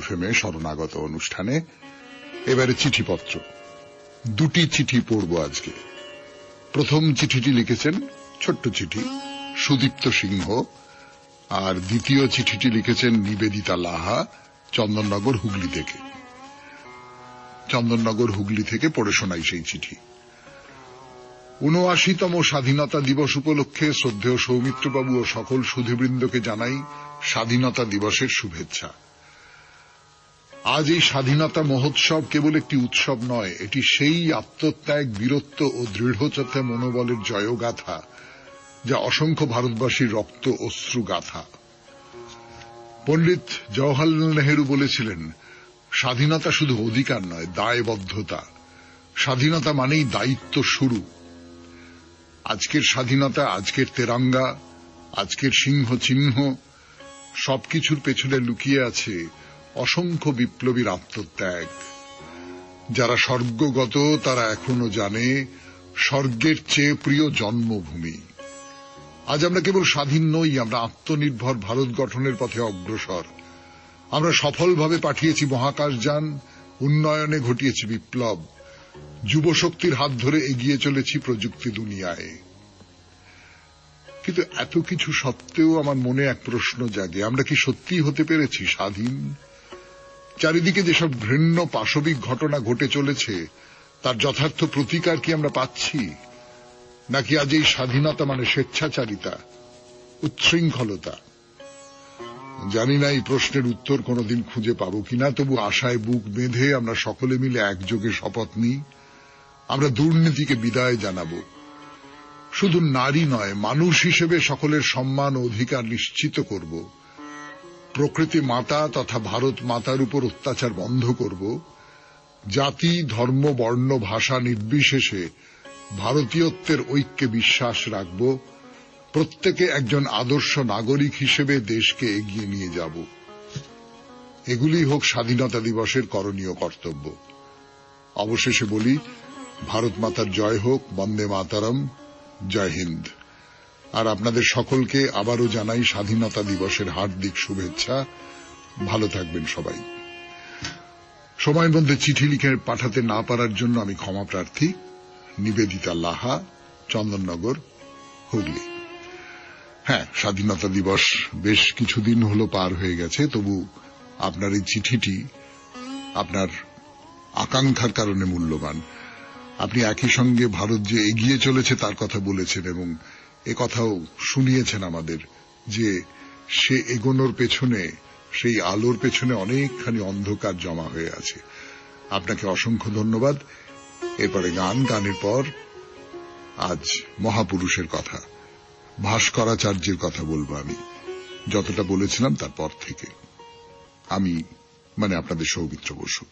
শহীদ F এ শরণাগত অনুষ্ঠানে এবারে চিঠিপত্র। দুটি চিঠি পড়ব আজকে। প্রথম চিঠিটি লিখেছেন ছোট্ট চিঠি সুদীপ্ত সিংহ আর দ্বিতীয় চিঠিটি লিখেছেন নিবেদিতা লাহা চন্দননগর হুগলি থেকে। চন্দননগর হুগলি থেকে পড়ে শোনাই সেই চিঠি। উনআশিতম স্বাধীনতা দিবস উপলক্ষে শ্রদ্ধেয় সৌমিত্রবাবু ও সকল সুধীবৃন্দকে জানাই স্বাধীনতা দিবসের শুভেচ্ছা। আজ এই স্বাধীনতা মহোৎসব কেবল একটি উৎসব নয়, এটি সেই আত্মত্যাগ, বীরত্ব ও দৃঢ়চেতা মনোবলের জয়গাথা, যা অসংখ্য ভারতবাসীর রক্ত অশ্রু গাথা। পণ্ডিত জওয়াহরলাল নেহরু বলেছিলেন, স্বাধীনতা শুধু অধিকার নয়, দায়বদ্ধতা। স্বাধীনতা মানেই দায়িত্ব শুরু। আজকের স্বাধীনতা, আজকের তেরঙ্গা, আজকের সিংহ চিহ্ন সবকিছুর পেছনে লুকিয়ে আছে অসংখ্য বিপ্লবীর আত্মত্যাগ। যারা স্বর্গগত, তারা এখনও জানে, স্বর্গের চেয়ে প্রিয় জন্মভূমি। আজ আমরা কেবল স্বাধীন নই, আমরা আত্মনির্ভর ভারত গঠনের পথে অগ্রসর। আমরা সফলভাবে পাঠিয়েছি মহাকাশযান, উন্নয়নে ঘটিয়েছি বিপ্লব, যুবশক্তির হাত ধরে এগিয়ে চলেছি প্রযুক্তি দুনিয়ায়। কিন্তু এত কিছু সত্ত্বেও আমার মনে এক প্রশ্ন জাগে, আমরা কি সত্যি হতে পেরেছি স্বাধীন? চারিদিকে যেসব ঘৃণ্য পাশবিক ঘটনা ঘটে চলেছে, তার যথার্থ প্রতিকার কি আমরা পাচ্ছি? নাকি আজ এই স্বাধীনতা মানে স্বেচ্ছাচারিতা, উচ্ছৃঙ্খলতা? জানি না, এই প্রশ্নের উত্তর কোনোদিন খুঁজে পাবো কিনা, তবু আশায় বুক বেঁধে আমরা সকলে মিলে একযোগে শপথ নিই। আমরা দুর্নীতিকে বিদায় জানাব। শুধু নারী নয়, মানুষ হিসেবে সকলের সম্মান ও অধিকার নিশ্চিত করব। প্রকৃতি মাতা তথা ভারত মাতার উপর অত্যাচার বন্ধ করব। জাতি, ধর্ম, বর্ণ, ভাষা নির্বিশেষে ভারতীয়ত্বের ঐক্যে বিশ্বাস রাখব। প্রত্যেকে একজন আদর্শ নাগরিক হিসেবে দেশকে এগিয়ে নিয়ে যাব। এগুলি হোক স্বাধীনতা দিবসের করণীয় কর্তব্য। অবশেষে বলি, ভারত মাতার জয় হোক, বন্দে মাতারম, জয় হিন্দ। আর আপনাদের সকলকে আবারও জানাই স্বাধীনতা দিবসের হার্দিক শুভেচ্ছা। ভালো থাকবেন সবাই। সময়ের মধ্যে চিঠি লিখে পাঠাতে না পারার জন্য আমি ক্ষমা প্রার্থী। নিবেদিতা লাহা, চন্দননগর, হুগলি। হ্যাঁ স্বাধীনতা দিবস বেশ কিছুদিন হলো পার হয়ে গেছে, তবু আপনার এই চিঠিটি আপনার আকাঙ্ক্ষার কারণে মূল্যবান। আপনি একই সঙ্গে ভারত যে এগিয়ে চলেছে তার কথা বলেছেন এবং এ কথাও শুনিয়েছেন আমাদের যে সে এগোনোর পেছনে, সেই আলোর পেছনে অনেকখানি অন্ধকার জমা হয়ে আছে। আপনাকে অসংখ্য ধন্যবাদ। এরপরে গান, গানের পর আজ মহাপুরুষের কথা, ভাস্করাচার্যের কথা বলব আমি। যতটা বলেছিলাম তারপর থেকে। আমি মানে আপনাদের সৌমিত্র বসু।